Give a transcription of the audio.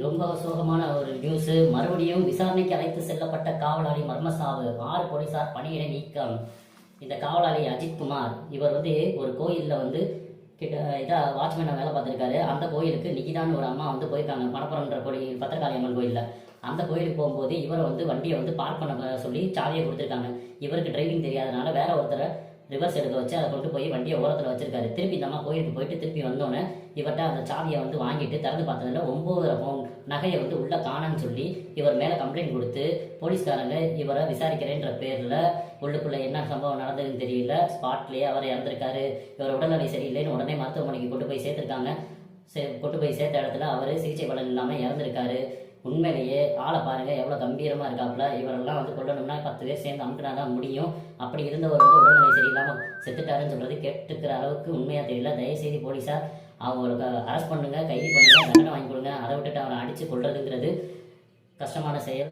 ரொம்ப சோகமான ஒரு நியூஸ் மறுபடியும் விசாரணைக்கு அழைத்து செல்லப்பட்ட காவலாளி மர்மசாவு ஆறு போலீசார் பணியிட நீக்கம். இந்த காவலாளி அஜித் குமார் இவர் வந்து ஒரு கோயிலில் வந்து கிட்ட இதாக வாட்ச்மேனாக வேலை பார்த்துருக்காரு. அந்த கோயிலுக்கு நிகிதான்னு ஒரு அம்மா வந்து போயிருக்காங்க மணப்புறம்ன்ற கோயில் பத்திரகாளி அம்மன் கோயிலில். அந்த கோயிலுக்கு போகும்போது இவரை வந்து வண்டியை வந்து பார்க் பண்ண சொல்லி சாவியை கொடுத்துருக்காங்க. இவருக்கு டிரைவிங் தெரியாதனால வேற ஒருத்தரை ரிவர்ஸ் எடுக்க வச்சு அதை கொண்டு போய் வண்டியை ஓரத்தில் வச்சிருக்காரு. திருப்பி இந்த அம்மா கோயிலுக்கு போயிட்டு திருப்பி வந்தோன்னே இவர்கிட்ட அந்த சாவியை வந்து வாங்கிட்டு திறந்து பார்த்ததுல ஒம்பது பவுன் நகையை வந்து உள்ளே காணன்னு சொல்லி இவர் மேலே கம்ப்ளைண்ட் கொடுத்து போலீஸ்காரங்க இவரை விசாரிக்கிறேன்ற பேரில் உள்ளுக்குள்ளே என்ன சம்பவம் நடந்ததுன்னு தெரியல. ஸ்பாட்லேயே அவர் இறந்துருக்காரு. இவர் உடல்நிலை சரியில்லைன்னு உடனே மருத்துவமனைக்கு கொண்டு போய் சேர்த்துருக்காங்க. சே கொண்டு போய் சேர்த்த இடத்துல அவர் சிகிச்சை பலன் இல்லாமல் இறந்துருக்காரு. உண்மையிலேயே ஆளை பாருங்க எவ்வளோ கம்பீரமாக இருக்காப்புல. இவரெல்லாம் வந்து கொல்லணும்னா பத்து பேர் சேர்ந்து அமுக்கினா தான் முடியும். அப்படி இருந்தவர் வந்து உடல்நிலை சரியில்லாமல் செத்துட்டாருன்னு சொல்றது கேட்டுக்கிற அளவுக்கு உண்மையாக தெரியல. தயவுசெய்து போலீஸார் அவங்களுக்கு அரெஸ்ட் பண்ணுங்கள் கைது பண்ணுங்கள் தண்டனை வாங்கி கொடுங்க. அதை விட்டுட்டு அவரை அடித்து கொள்றதுங்கிறது கஷ்டமான செயல்.